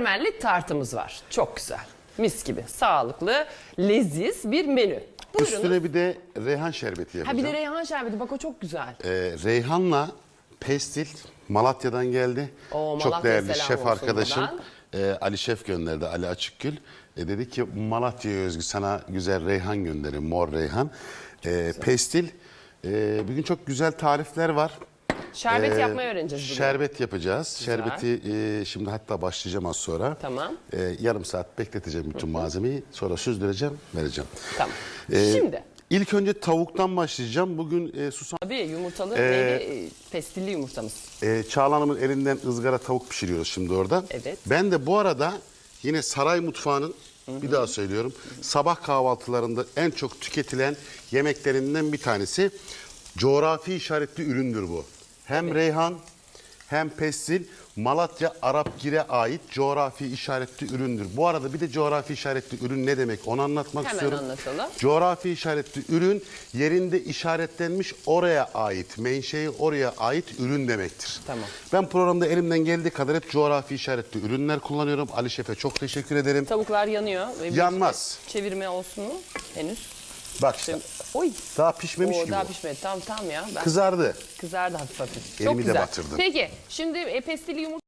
Merli tartımız var. Çok güzel. Mis gibi. Sağlıklı, leziz bir menü. Buyurun. Üstüne bir de reyhan şerbeti Ha yapacağım. bir de reyhan şerbeti. Bak o çok güzel. Ee, reyhanla pestil Malatya'dan geldi. Oo, Çok Malatya'ya değerli selam şef olsun arkadaşım e, Ali Şef gönderdi, Ali Açıkgül. E, dedi ki Malatya'ya özgü sana güzel reyhan gönderin, mor reyhan. E, pestil, e, bugün çok güzel tarifler var. Şerbet Ee, yapmayı öğreneceğiz bugün. Şerbet yapacağız. Güzel. Şerbeti e, şimdi hatta başlayacağım az sonra. Tamam. E, yarım saat bekleteceğim bütün malzemeyi. Sonra süzdüreceğim, vereceğim. Tamam. E, Şimdi İlk önce tavuktan başlayacağım. Bugün e, susam tabii yumurtalı neydi? E, pestilli yumurtamız. e, Çağla Hanım'ın elinden ızgara tavuk pişiriyoruz şimdi orada. Evet. Ben de bu arada yine saray mutfağının bir daha söylüyorum. Sabah kahvaltılarında en çok tüketilen yemeklerinden bir tanesi. Coğrafi işaretli üründür bu. Hem reyhan hem pestil Malatya Arapgir'e ait coğrafi işaretli üründür. Bu arada bir de coğrafi işaretli ürün ne demek onu anlatmak Hemen istiyorum. anlatalım. Coğrafi işaretli ürün yerinde işaretlenmiş oraya ait, menşei oraya ait ürün demektir. Tamam. Ben programda elimden geldiği kadar hep coğrafi işaretli ürünler kullanıyorum. Ali Şef'e çok teşekkür ederim. Tavuklar yanıyor. Yanmaz. Çevirme olsun mu? Henüz. Bak işte Oy. daha pişmemiş Oo, gibi. daha bu. pişmedi. Tamam tamam ya. Ben Kızardı. Kızardı hafif hafif. Elimi Çok de güzel. batırdım. Peki şimdi e, pestilli yumurta